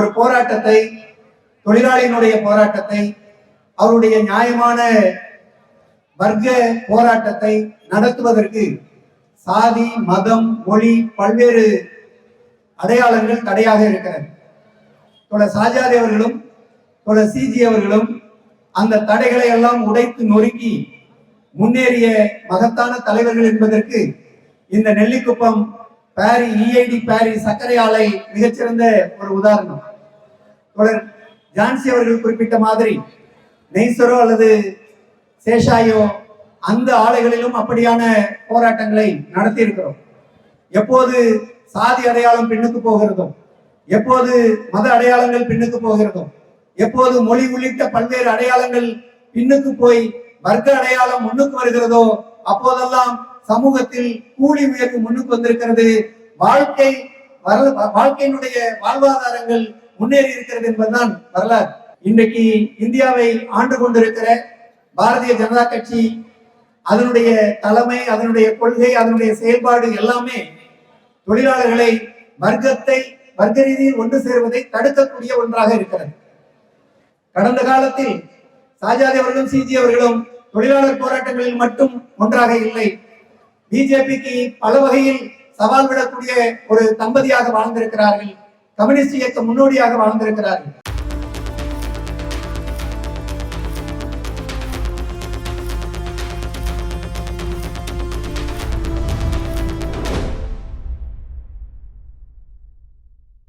ஒரு போராட்டத்தை தொழிலாளியினுடைய போராட்டத்தை அவருடைய நியாயமான வர்க்க போராட்டத்தை நடத்துவதற்கு சாதி மதம் மொழி பல்வேறு அடையாளங்கள் தடையாக இருக்கிறது. தோழர் சாஜாதி அவர்களும் தோழர் சிஜி அவர்களும் அந்த தடைகளை எல்லாம் உடைத்து நொறுக்கி முன்னேறிய மகத்தான தலைவர்கள் என்பதற்கு இந்த நெல்லிக்குப்பம் பாரி இஐடி பாரி சர்க்கரை ஆலை மிகச்சிறந்த ஒரு உதாரணம். தொடர் ஜான்சி அவர்கள் குறிப்பிட்ட மாதிரி நெய்சரோ அல்லது சேஷாயோ அந்த ஆலைகளிலும் அப்படியான போராட்டங்களை நடத்தி இருக்கிறோம் எப்போது சாதி அடையாளம் பின்னுக்கு போகிறதோ எப்போது மத அடையாளங்கள் பின்னுக்கு போகிறதோ எப்போது மொழி உள்ளிட்ட பல்வேறு அடையாளங்கள் பின்னுக்கு போய் வர்க்க அடையாளம் முன்னுக்கு வருகிறதோ அப்போதெல்லாம் சமூகத்தில் கூலி உயர்வு முன்னுக்கு வந்திருக்கிறது. வாழ்க்கை வாழ்க்கையினுடைய வாழ்வாதாரங்கள் முன்னேறி இருக்கிறது என்பதுதான் வரலாறு. இன்றைக்கு இந்தியாவை ஆண்டு கொண்டிருக்கிற பாரதிய ஜனதா கட்சி அதனுடைய தலைமை அதனுடைய கொள்கை அதனுடைய செயல்பாடு எல்லாமே தொழிலாளர்களை வர்க்கத்தை வர்க்க ரீதியில் ஒன்று சேர்வதை தடுக்கக்கூடிய ஒன்றாக இருக்கிறது. கடந்த காலத்தில் சாஜாதி அவர்களும் சிஜி அவர்களும் தொழிலாளர் போராட்டங்களில் மட்டும் ஒன்றாக இல்லை. பிஜேபிக்கு பல வகையில் சவால் விடக்கூடிய ஒரு தம்பதியாக வாழ்ந்திருக்கிறார்கள். கம்யூனிஸ்ட் இயக்க முன்னோடியாக வாழ்ந்திருக்கிறார்கள்.